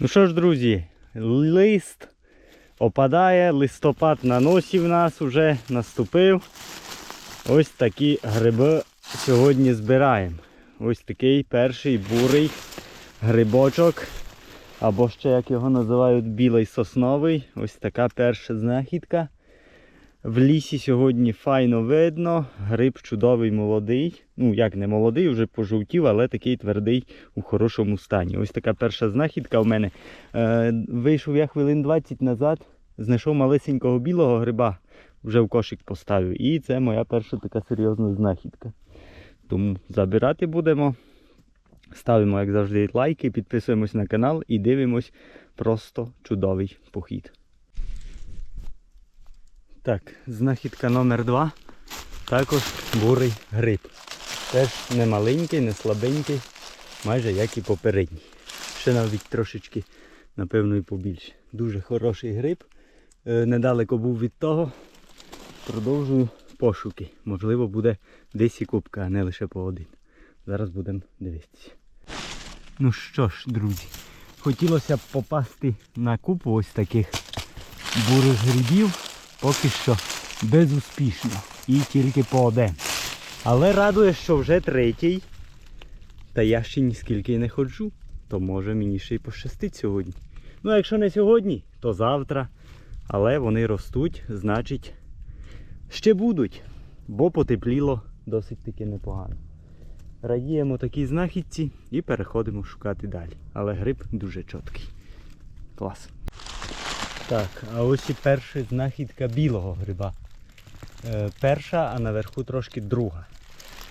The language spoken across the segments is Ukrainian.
Ну що ж, друзі, лист опадає, листопад на носі в нас вже наступив. Ось такі гриби сьогодні збираємо. Ось такий перший бурий грибочок. Або ще, як його називають, білий сосновий. Ось така перша знахідка. В лісі сьогодні файно видно. Гриб чудовий молодий. Ну, як не молодий, вже пожовтів, але такий твердий у хорошому стані. Ось така перша знахідка в мене. Е, вийшов я хвилин 20 назад, знайшов малесенького білого гриба, вже в кошик поставив. І це моя перша така серйозна знахідка. Тому забирати будемо. Ставимо, як завжди, лайки, підписуємось на канал і дивимось просто чудовий похід. Так, знахідка номер 2 Також бурий гриб. Теж не маленький, не слабенький, майже як і попередній. Ще навіть трошечки, напевно, і побільше. Дуже хороший гриб. Е, Недалеко був від того. Продовжую пошуки. Можливо, буде десь і кубка, а не лише по один. Зараз будемо дивитися. Ну що ж, друзі, хотілося б попасти на купу ось таких бурих грибів. Поки що безуспішно. І тільки по один. Але радує, що вже третій. Та я ще ніскільки не ходжу. То може мені ще й пощастить сьогодні. Ну а якщо не сьогодні, то завтра. Але вони ростуть, значить, ще будуть. Бо потепліло досить таки непогано. Радіємо такій знахідці і переходимо шукати далі. Але гриб дуже чіткий. Клас. Так, а ось і перша знахідка білого гриба. Е, перша, а наверху трошки друга.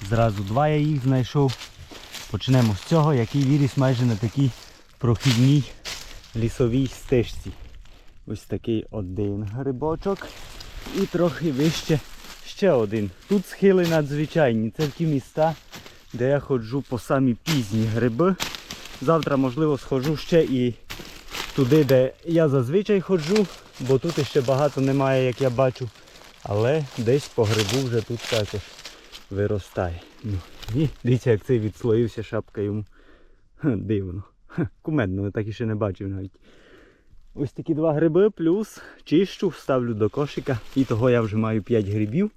Зразу два я їх знайшов. Почнемо з цього, який виріс майже на такій прохідній лісовій стежці. Ось такий один грибочок. І трохи вище ще один. Тут схили надзвичайні. Це ті міста, де я ходжу по самі пізні гриби. Завтра, можливо, схожу ще і туди, де я зазвичай ходжу, бо тут ще багато немає, як я бачу. Але десь по грибу вже тут також виростає. Ну, і дивіться, як цей відслоївся шапка йому. Ха, дивно. Ха, кумедно, я так і ще не бачив навіть. Ось такі два гриби, плюс чищу, ставлю до кошика. І того я вже маю 5 грибів.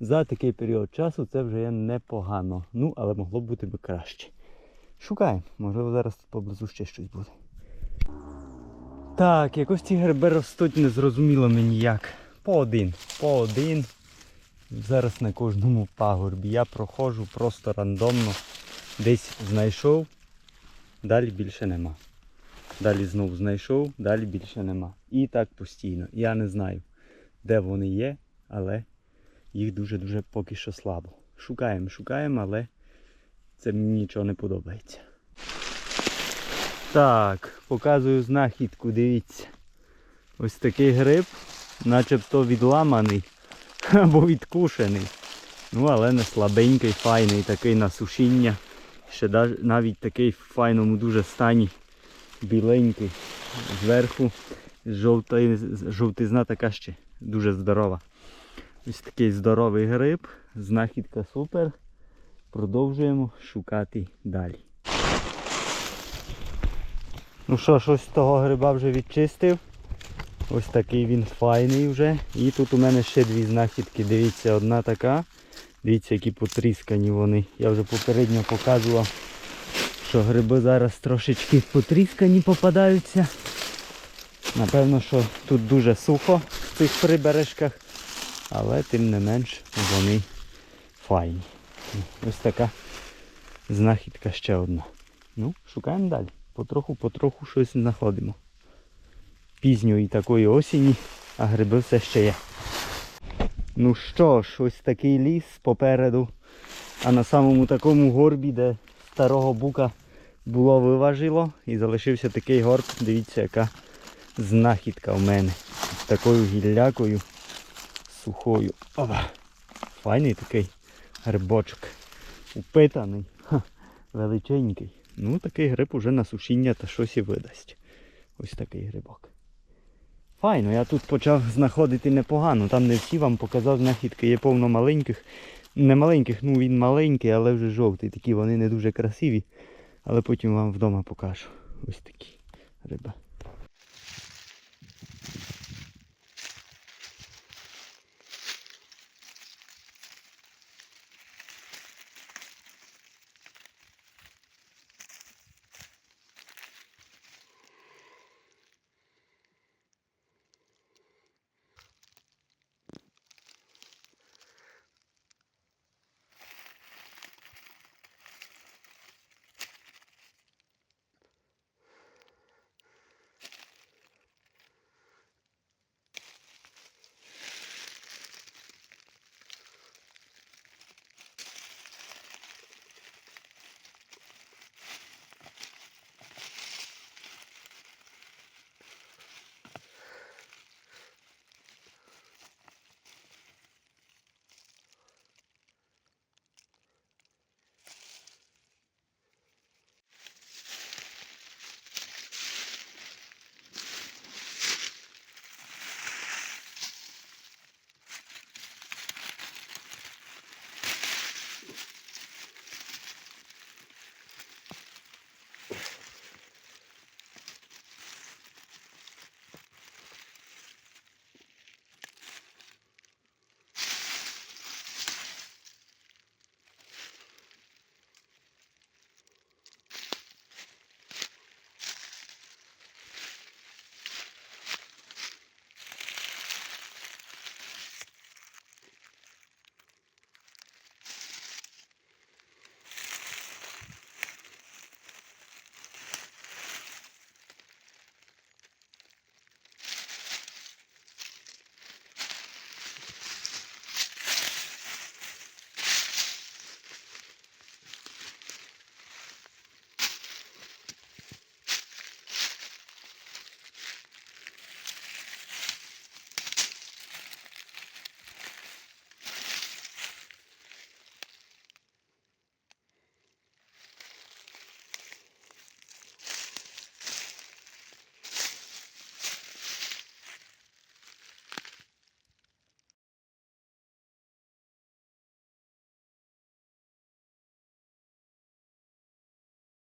За такий період часу це вже є непогано. Ну, але могло б бути краще. Шукаємо, можливо зараз поблизу ще щось буде. Так, якось ці гриби ростуть незрозуміло мені як. По один, по один. Зараз на кожному пагорбі. Я проходжу просто рандомно. Десь знайшов, далі більше нема. Далі знову знайшов, далі більше нема. І так постійно. Я не знаю, де вони є, але їх дуже-дуже поки що слабо. Шукаємо, шукаємо, але це мені нічого не подобається. Так, показую знахідку, дивіться. Ось такий гриб, начебто відламаний або відкушений. Ну, але не слабенький, файний, такий на сушіння. Ще навіть такий в файному дуже стані. Біленький. Зверху жовтий, жовтизна така ще дуже здорова. Ось такий здоровий гриб. Знахідка супер. Продовжуємо шукати далі. Ну що ж, ось того гриба вже відчистив. Ось такий він файний вже. І тут у мене ще дві знахідки. Дивіться, одна така. Дивіться, які потріскані вони. Я вже попередньо показував, що гриби зараз трошечки потріскані попадаються. Напевно, що тут дуже сухо в цих прибережках, але тим не менш вони файні. Ось така знахідка ще одна. Ну, шукаємо далі. Потроху-потроху щось знаходимо. Пізньої такої осені, а гриби все ще є. Ну що ж, ось такий ліс попереду. А на самому такому горбі, де старого бука було виважило і залишився такий горб. Дивіться, яка знахідка в мене. З такою гіллякою сухою. Опа. Файний такий грибочок. Упитаний. Ха, величенький. Ну, такий гриб уже на сушіння та щось і видасть. Ось такий грибок. Файно, я тут почав знаходити непогано. Там не всі вам показав знахідки, є повно маленьких. Не маленьких, ну він маленький, але вже жовтий. Такі вони не дуже красиві. Але потім вам вдома покажу. Ось такі. риба.